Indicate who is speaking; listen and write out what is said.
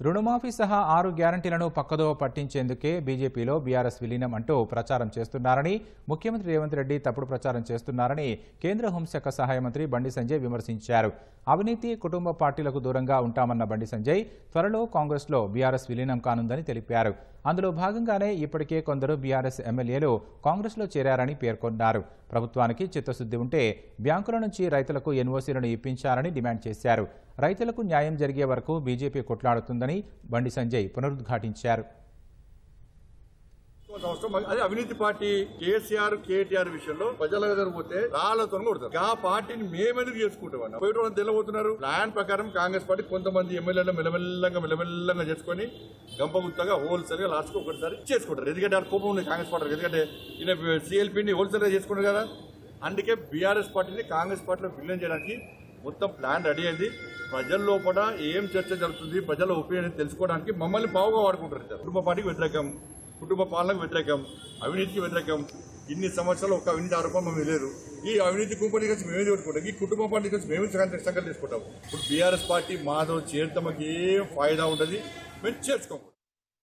Speaker 1: రుణమాఫీ సహా ఆరు గ్యారంటీలను పక్కదోవ పట్టించేందుకే బీజేపీలో బీఆర్ఎస్ విలీనం అంటూ ప్రచారం చేస్తున్నారని ముఖ్యమంత్రి రేవంత్ రెడ్డి తప్పుడు ప్రచారం చేస్తున్నారని కేంద్ర హోంశాఖ సహాయ మంత్రి బండి సంజయ్ విమర్శించారు. అవినీతి కుటుంబ పార్టీలకు దూరంగా ఉంటామన్న బండి సంజయ్ త్వరలో కాంగ్రెస్లో బీఆర్ఎస్ విలీనం కానుందని తెలిపారు. అందులో భాగంగానే ఇప్పటికే కొందరు బీఆర్ఎస్ ఎమ్మెల్యేలు కాంగ్రెస్లో చేరారని పేర్కొన్నారు. ప్రభుత్వానికి చిత్తశుద్ధి ఉంటే బ్యాంకుల నుంచి రైతులకు ఎన్ఓసీలను ఇప్పించాలని డిమాండ్ చేశారు. రైతులకు న్యాయం జరిగే వరకు బీజేపీ కొట్లాడుతుందని బండి సంజయ్ పునరుద్ఘాటించారు.
Speaker 2: అవసరం అదే అవినీతి పార్టీ కేసీఆర్ కేటీఆర్ విషయంలో ప్రజల దగ్గర పోతే రాళ్ళతో కొడతారు. ఆ పార్టీని మేమెందుకు చేసుకుంటాం పోయేటోళ్ళని తెల్లబోతున్నారు. ప్లాన్ ప్రకారం కాంగ్రెస్ పార్టీ కొంతమంది ఎమ్మెల్యేలు మెల్లమెల్లంగా మెల్లమెల్లంగా చేసుకొని గంపగుత్తగా హోల్సేల్గా లాస్ట్ ఒకటిసారి చేసుకుంటారు. ఎందుకంటే ఆ కోపం ఉంది కాంగ్రెస్ పార్టీ ఎందుకంటే ఈయన సిఎల్పిని హోల్సేల్గా చేసుకున్నారు కదా. అందుకే బీఆర్ఎస్ పార్టీని కాంగ్రెస్ పార్టీలో విలీనం చేయడానికి మొత్తం ప్లాన్ రెడీ అయింది. ప్రజల లోపల ఏం చర్చ జరుగుతుంది ప్రజల ఒపీనియన్ తెలుసుకోవడానికి మమ్మల్ని బావుగా వాడుకుంటారు కుటుంబ పార్టీకి వ్యతిరేకం. కుటుంబ పాలనకు వ్యతిరేకం అవినీతికి వ్యతిరేకం. ఇన్ని సంవత్సరాలు ఒక అవినీతి ఆరోపణ మేము లేదు ఈ అవినీతి కుంపటి కలిసి మేమే కొట్టుకుంటాం ఈ కుటుంబ పార్టీ మేమే మేము సంగతి తీసుకుంటాం ఇప్పుడు బీఆర్ఎస్ పార్టీ మాధవ్ చేరితే మాకు ఏం ఫాయిదా ఉంటుంది మేము చేర్చుకోము.